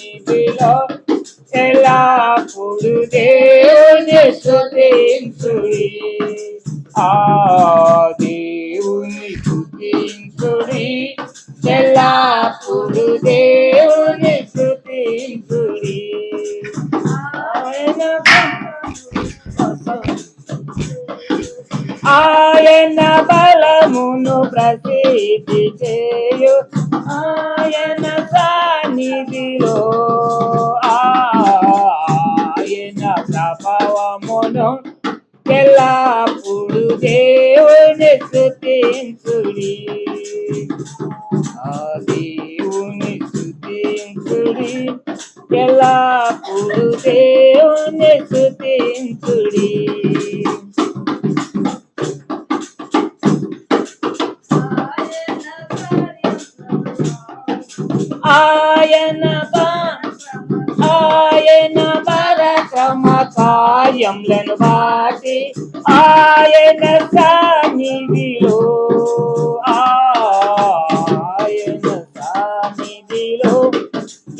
నీవేలా ఎలాప్పుడు దేవుని స్తుతించుడి ఆ ప్రసిద్ధి చేయు ఆయన సన్నిధిలో ఆయన ప్రభావమును ఎల్లప్పుడు దేవుని స్థుతించుడి ఆ ఆయన ఆయన పరక్రమ కార్యములను బాటి ఆయన సన్నిధిలో ఆయన సన్నిధిలో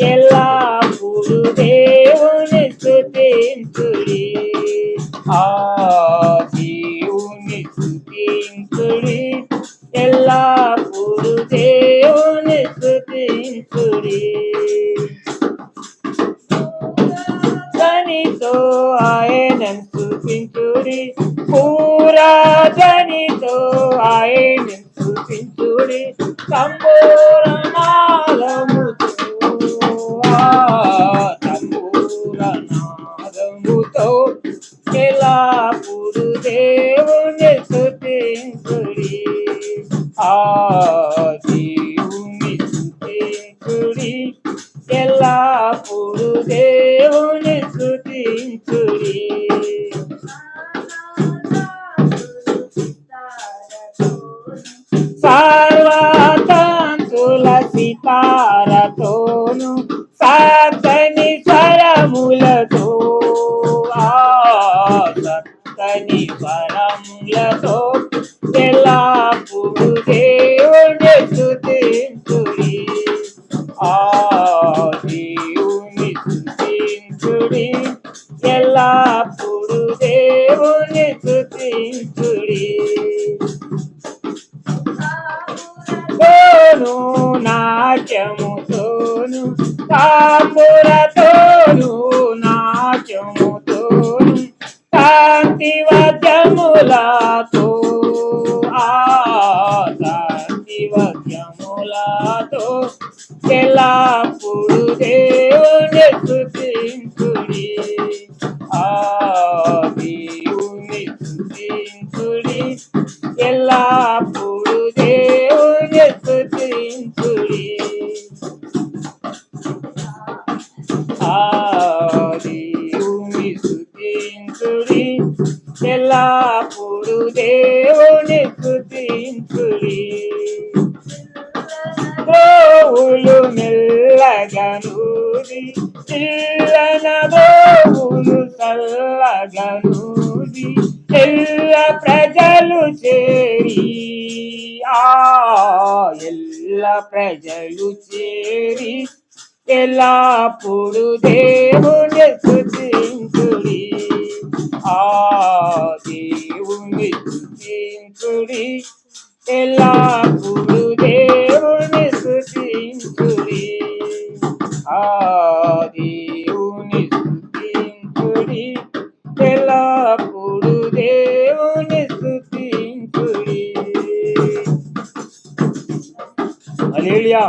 ఎల్లప్పుడు దేవుని స్థుతించుడి ఆ దేవుని స్థుతించుడి ఎల్లప్పుడు దేవుని స్థుతించుడి పూరాధనితో ఆయన స్థుతించుడి సంపూర్ణనాదముతో సంపూర్ణనాదముతో ఎలా సితారతోను స్వరములతో ఆ సత్తని స్వరములతో ఎల్లప్పుడు దేవుని స్థుతించుడి ఆ దేవుని స్థుతించుడి ఎల్లప్పుడు దేవుని స్థుతించుడి తోను నాట్యముతోను తాపురతోను నాట్యముతోను కాంతివద్యములతో ఆ కాంతివద్యములతో ఎల్లప్పుడు దేవుని స్థుతించుడి దేవుని స్థుతించుడి. గోవులు మెల్లగనూది చిల్లన గోవులు చల్లగనూది ఎల్ల ప్రజలు చేరి. ఆ ఎల్ల ప్రజలు చేరి. ఎల్లప్పుడు దేవుని ఎల్లప్పుడు దేవుని స్థుతించుడి ఆ దేవుని స్థుతించుడి ఎల్లప్పుడు దేవుని స్థుతించుడి హల్లెలూయా